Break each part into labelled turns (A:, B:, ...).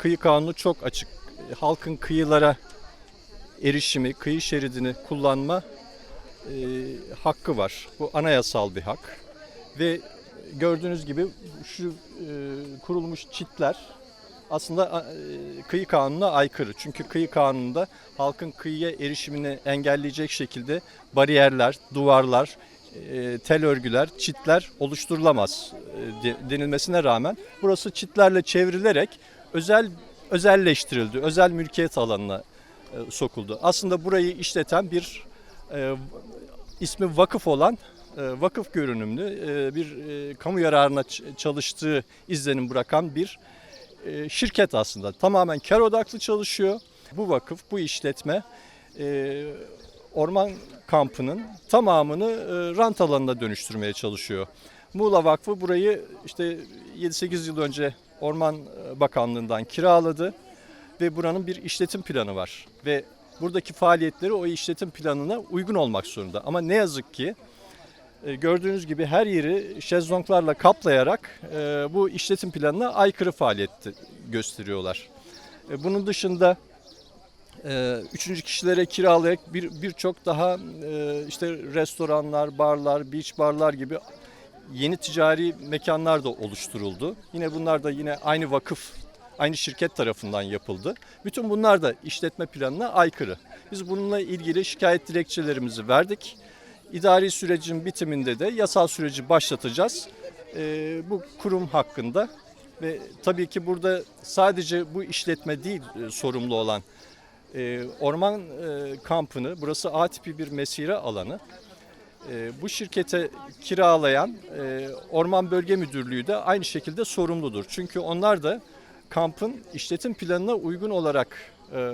A: Kıyı kanunu çok açık. Halkın kıyılara erişimi, kıyı şeridini kullanma e, hakkı var. Bu anayasal bir hak. Ve gördüğünüz gibi şu e, kurulmuş çitler aslında e, kıyı kanununa aykırı. Çünkü kıyı kanununda halkın kıyıya erişimini engelleyecek şekilde bariyerler, duvarlar, e, tel örgüler, çitler oluşturulamaz e, de- denilmesine rağmen burası çitlerle çevrilerek özel özelleştirildi. Özel mülkiyet alanına e, sokuldu. Aslında burayı işleten bir e, ismi vakıf olan e, vakıf görünümlü e, bir e, kamu yararına çalıştığı izlenim bırakan bir e, şirket aslında. Tamamen kar odaklı çalışıyor. Bu vakıf, bu işletme e, orman kampının tamamını e, rant alanına dönüştürmeye çalışıyor. Muğla Vakfı burayı işte 7-8 yıl önce Orman Bakanlığı'ndan kiraladı ve buranın bir işletim planı var ve buradaki faaliyetleri o işletim planına uygun olmak zorunda. Ama ne yazık ki e, gördüğünüz gibi her yeri şezlonglarla kaplayarak e, bu işletim planına aykırı faaliyet gösteriyorlar. E, Bunun dışında e, üçüncü kişilere kiralayarak bir birçok daha e, işte restoranlar, barlar, beach barlar gibi yeni ticari mekanlar da oluşturuldu. Yine bunlar da yine aynı vakıf, aynı şirket tarafından yapıldı. Bütün bunlar da işletme planına aykırı. Biz bununla ilgili şikayet dilekçelerimizi verdik. İdari sürecin bitiminde de yasal süreci başlatacağız. Ee, bu kurum hakkında ve tabii ki burada sadece bu işletme değil e, sorumlu olan e, orman e, kampını, burası A tipi bir mesire alanı. E, bu şirkete kiralayan e, Orman Bölge Müdürlüğü de aynı şekilde sorumludur. Çünkü onlar da kampın işletim planına uygun olarak e,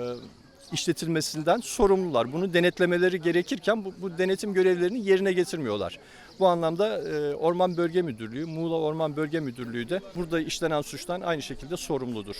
A: işletilmesinden sorumlular. Bunu denetlemeleri gerekirken bu, bu denetim görevlerini yerine getirmiyorlar. Bu anlamda e, Orman Bölge Müdürlüğü, Muğla Orman Bölge Müdürlüğü de burada işlenen suçtan aynı şekilde sorumludur.